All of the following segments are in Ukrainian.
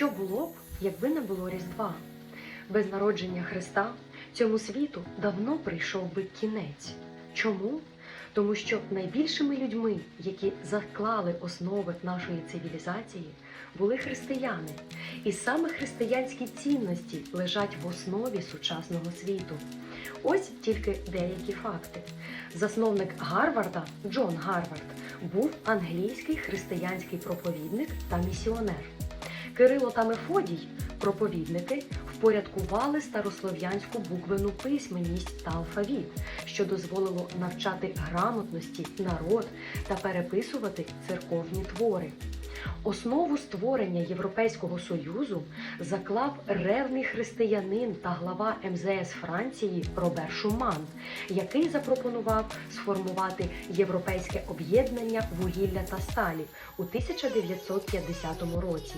Що було б, якби не було Різдва? Без народження Христа цьому світу давно прийшов би кінець. Чому? Тому що найбільшими людьми, які заклали основи нашої цивілізації, були християни. І саме християнські цінності лежать в основі сучасного світу. Ось тільки деякі факти. Засновник Гарварда Джон Гарвард був англійський християнський проповідник та місіонер. Кирило та Мефодій, проповідники, впорядкували старослов'янську буквену письменність та алфавіт, що дозволило навчати грамотності народ та переписувати церковні твори. Основу створення Європейського союзу заклав ревний християнин та глава МЗС Франції Робер Шуман, який запропонував сформувати європейське об'єднання вугілля та сталі у 1950 році.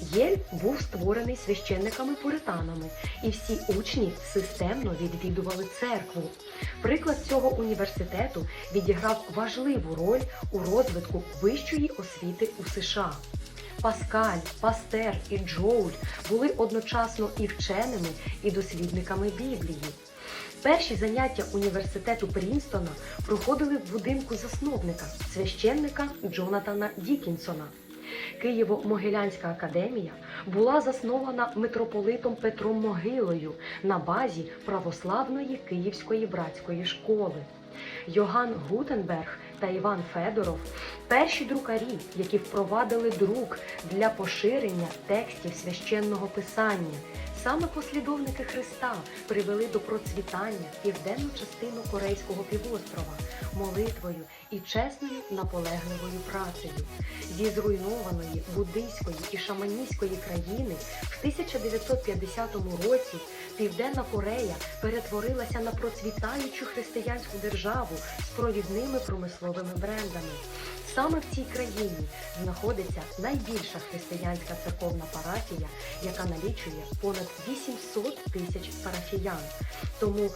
Єль був створений священниками-пуританами, і всі учні системно відвідували церкву. Приклад цього університету відіграв важливу роль у розвитку вищої освіти у США. Паскаль, Пастер і Джоуль були одночасно і вченими, і дослідниками Біблії. Перші заняття університету Прінстона проходили в будинку засновника, священника Джонатана Дікінсона. Києво-Могилянська академія була заснована митрополитом Петром Могилою на базі православної Київської братської школи. Йоган Гутенберг та Іван Федоров перші друкарі, які впровадили друк для поширення текстів священного писання. Саме послідовники Христа привели до процвітання південну частину Корейського півострова молитвою і чесною наполегливою працею. Зі зруйнованої буддийської і шаманістської країни в 1950 році Південна Корея перетворилася на процвітаючу християнську державу з провідними промисловими брендами. Саме в цій країні знаходиться найбільша християнська церковна парафія, яка налічує понад 800 тисяч парафіян. Тому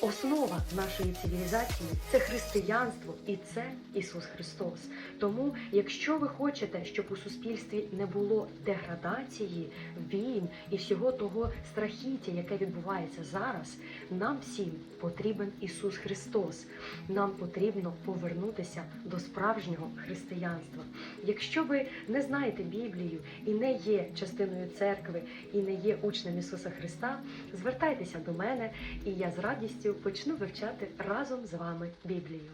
основа нашої цивілізації це християнство і це Ісус Христос. Тому, якщо ви хочете, щоб у суспільстві не було деградації, війн і всього того страхіття, яке відбувається зараз, нам всім потрібен Ісус Христос. Нам потрібно повернутися до справжнього християнства. Якщо ви не знаєте Біблію і не є частиною церкви, і не є учнем Ісуса Христа, звертайтеся до мене, і я з радістю почну вивчати разом з вами Біблію.